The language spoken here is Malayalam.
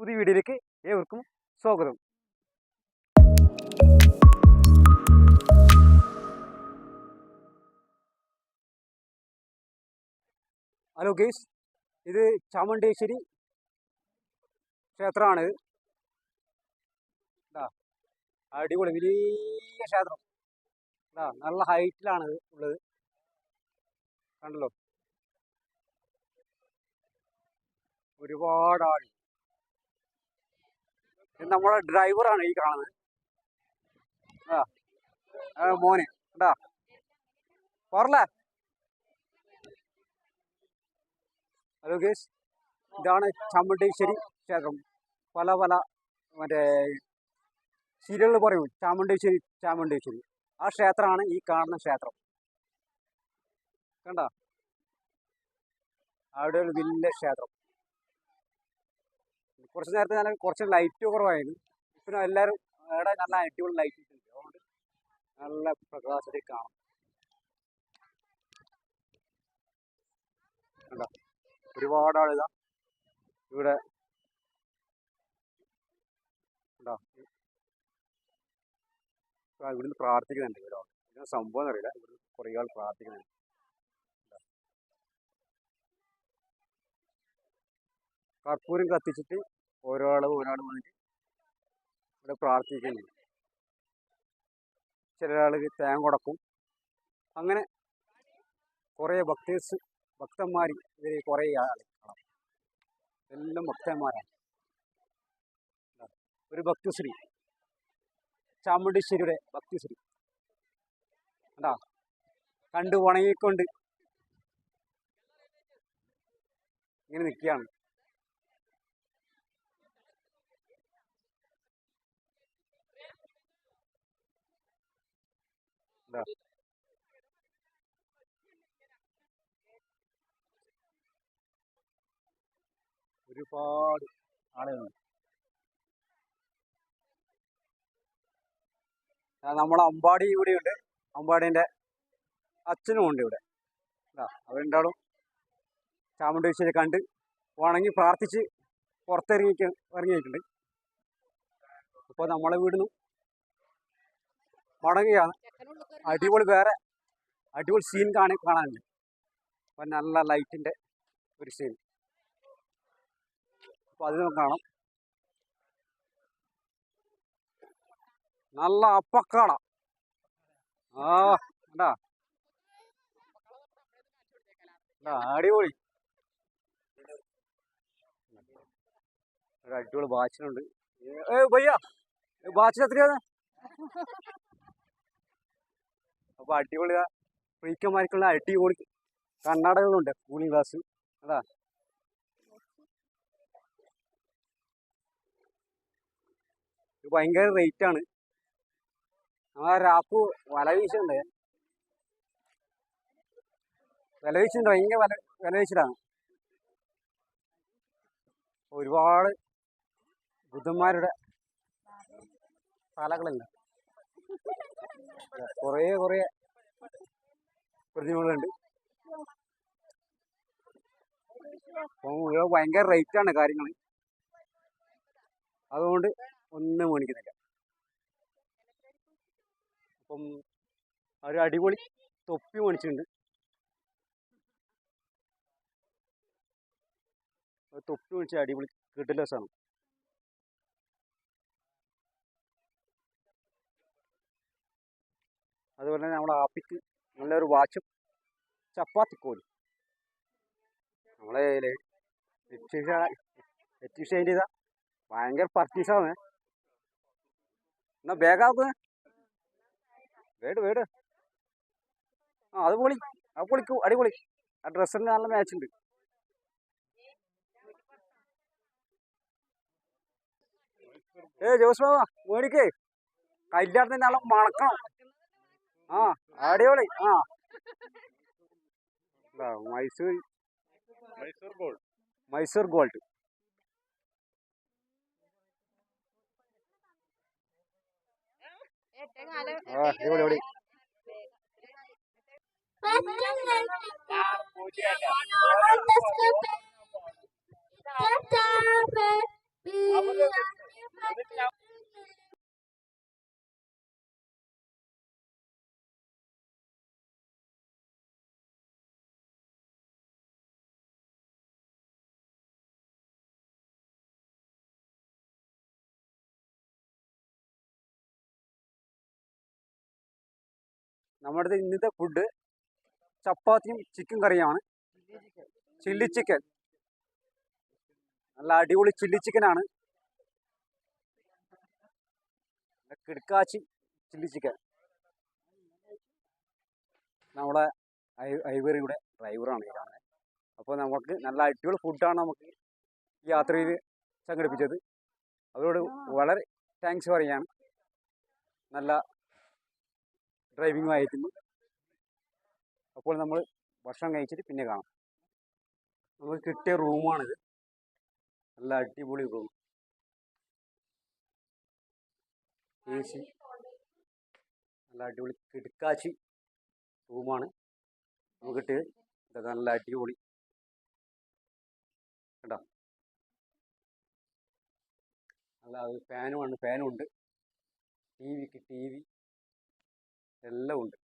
പുതിയ വീഡിയോയിലേക്ക് ഏവർക്കും സ്വാഗതം. ഹലോ ഗേസ് ഇത് ചാമുണ്ടേശ്വരി ക്ഷേത്രമാണ്. അടിപൊളി വലിയ ക്ഷേത്രം. നല്ല ഹൈറ്റിലാണ് ഉള്ളത്. കണ്ടല്ലോ? ഒരുപാട് ആൾ നമ്മുടെ ഡ്രൈവറാണ് ഈ കാണുന്നത് ആ മോനെ ഉണ്ടാ പോറല്ലേ ഹലോ ഗേസ് ഇതാണ് ചാമുണ്ടേശ്വരി ക്ഷേത്രം. പല പല മറ്റേ സീരിയലുകൾ പറയൂ ചാമുണ്ടേശ്വരി ചാമുണ്ടേശ്വരി. ആ ക്ഷേത്രമാണ് ഈ കാണുന്ന ക്ഷേത്രം. കണ്ട? അവിടെ ഒരു വലിയ ക്ഷേത്രം. കുറച്ച് നേരത്തെ ഞാൻ കുറച്ച് ലൈറ്റ് കുറവായിരുന്നു. പിന്നെ എല്ലാവരും അവിടെ നല്ല അടിപൊളി ലൈറ്റ് ഇട്ടുണ്ട് അതുകൊണ്ട് നല്ല പ്രകാശത്തിൽ കാണാം. ഒരുപാട് ആളുക ഇവിടെ. ഉണ്ടോ ഇവിടുന്ന് പ്രാർത്ഥിക്കുന്നുണ്ട് ഇവിടെ ഇതിന് സംഭവം അറിയില്ല ഇവിടുന്ന് കുറേ ആൾ പ്രാർത്ഥിക്കുന്നുണ്ട്. ഉണ്ടോ? കർപ്പൂരം കത്തിച്ചിട്ട് ഓരോ ആളും ഒരാൾ വന്നിട്ട് ഇവിടെ പ്രാർത്ഥിക്കുന്നു. ചില ആളുകൾ തേങ്ങ കൊടുക്കും അങ്ങനെ കുറേ ഭക്തേഴ്സ് ഭക്തന്മാർ ഇവർ കുറേ ആൾ എല്ലാം ഭക്തന്മാരാണ്. ഒരു ഭക്തിശ്രീ. ചാമുണ്ടീശ്വരിയുടെ ഭക്തിശ്രീ. കണ്ടാ? കണ്ടു ഉണങ്ങിക്കൊണ്ട് ഇങ്ങനെ നിൽക്കുകയാണ്. ഇതാ. ഒരുപാട് ആളുകൾ. നമ്മളെ അമ്പാടി ഇവിടെയുണ്ട് അമ്പാടീന്റെ അച്ഛനും ഉണ്ട് ഇവിടെ. അവരുണ്ടാവും ചാമുണ്ടി ചാമുണ്ടേശ്വരി കണ്ട് വണങ്ങി പ്രാർത്ഥിച്ച് പുറത്തിറങ്ങി ഇറങ്ങിയിട്ടുണ്ട് അപ്പോൾ നമ്മളെ വീടിന് മടങ്ങുകയാണ്. അടിപൊളി വേറെ അടിപൊളി സീൻ കാണി കാണാനുണ്ട് അപ്പം നല്ല ലൈറ്റിന്റെ ഒരു സീൻ അപ്പോൾ അത് കാണാം. നല്ല അപ്പക്കാട. ആ എന്താ അടിപൊളി. ഒരു അടിപൊളി വാച്ചിനുണ്ട് ഏ ഭയ്യ വാച്ചിന് എത്രയാണ് അപ്പൊ അടിപൊളി ഫ്രീക്കന്മാർക്കുള്ള അടിപൊളി കണ്ണാടകളുണ്ട് കൂളിംഗ് ഗ്ലാസ്. അതാ. ഇത് ഭയങ്കര റേറ്റ് ആണ്. ആ രാപ്പു വല വീശുണ്ട് വില വീശുണ്ട് ഭയങ്കര വില വില വീശിലാണ്. ഒരുപാട് ബുദ്ധന്മാരുടെ തലകളുണ്ട്. കുറേ കുറേ പ്രതിമകളുണ്ട് ഇവിടെ ഭയങ്കര റേറ്റാണ് കാര്യങ്ങൾ അതുകൊണ്ട് ഒന്നും മേടിക്കുന്നില്ല. അപ്പം ഒരു അടിപൊളി തൊപ്പി മേടിച്ചിട്ടുണ്ട്. തൊപ്പി മേടിച്ച അടിപൊളി കിട്ടില്ല സാധനം അതുപോലെ തന്നെ നമ്മുടെ ആപ്പിക്ക് നല്ലൊരു വാച്ചും ചപ്പാത്തി കോലും നമ്മളെ എത്തിഷേന്റെ ഇതാ ഭയങ്കര പർച്ചേസാണ് എന്നാ ബാഗാക്കുക വേട് വേട്. ആ അത് പൊളി അത് പൊളിക്കും അടിപൊളി. ആ ഡ്രസ്സിന് നല്ല മാച്ച് ഉണ്ട്. ഏ ജോസ് ബാബാ മേടിക്കേ. കല്യാണത്തിന് നല്ല മണക്കണം. ആ അടിപൊളി. ആ. മൈസൂർ മൈസൂർ ഗോൾഡ്. മൈസൂർ ഗോൾഡ്. ആ അടിപൊളി അടിപൊളി. നമ്മുടെ ഇന്നത്തെ ഫുഡ് ചപ്പാത്തിയും ചിക്കൻ കറിയുമാണ്. ചില്ലി ചിക്കൻ നല്ല അടിപൊളി ചില്ലി ചിക്കനാണ് കിടക്കാച്ചി ചില്ലി ചിക്കൻ നമ്മുടെ ഐവറിയുടെ ഡ്രൈവറാണ് ഈ കാണുന്നത് അപ്പോൾ നമുക്ക് നല്ല അടിപൊളി ഫുഡാണ് നമുക്ക് ഈ യാത്രയിൽ സംഘടിപ്പിച്ചത്. അവരോട് വളരെ താങ്ക്സ് പറയാണ്. നല്ല ഡ്രൈവിംഗ് ആയിരുന്നു അപ്പോൾ നമ്മൾ ഭക്ഷണം കഴിച്ചിട്ട് പിന്നെ കാണാം. നമുക്ക് കിട്ടിയ റൂമാണിത് നല്ല അടിപൊളി റൂം എ സി നല്ല അടിപൊളി കിടക്കാച്ചി റൂമാണ് നമുക്ക് കിട്ടിയത് ഇതൊക്കെ നല്ല അടിപൊളി. കേട്ടോ നല്ല ഫാനുമാണ് ഫാനും ഉണ്ട്. ടി വിക്ക് ടി വി എല്ലാം ഉണ്ട്.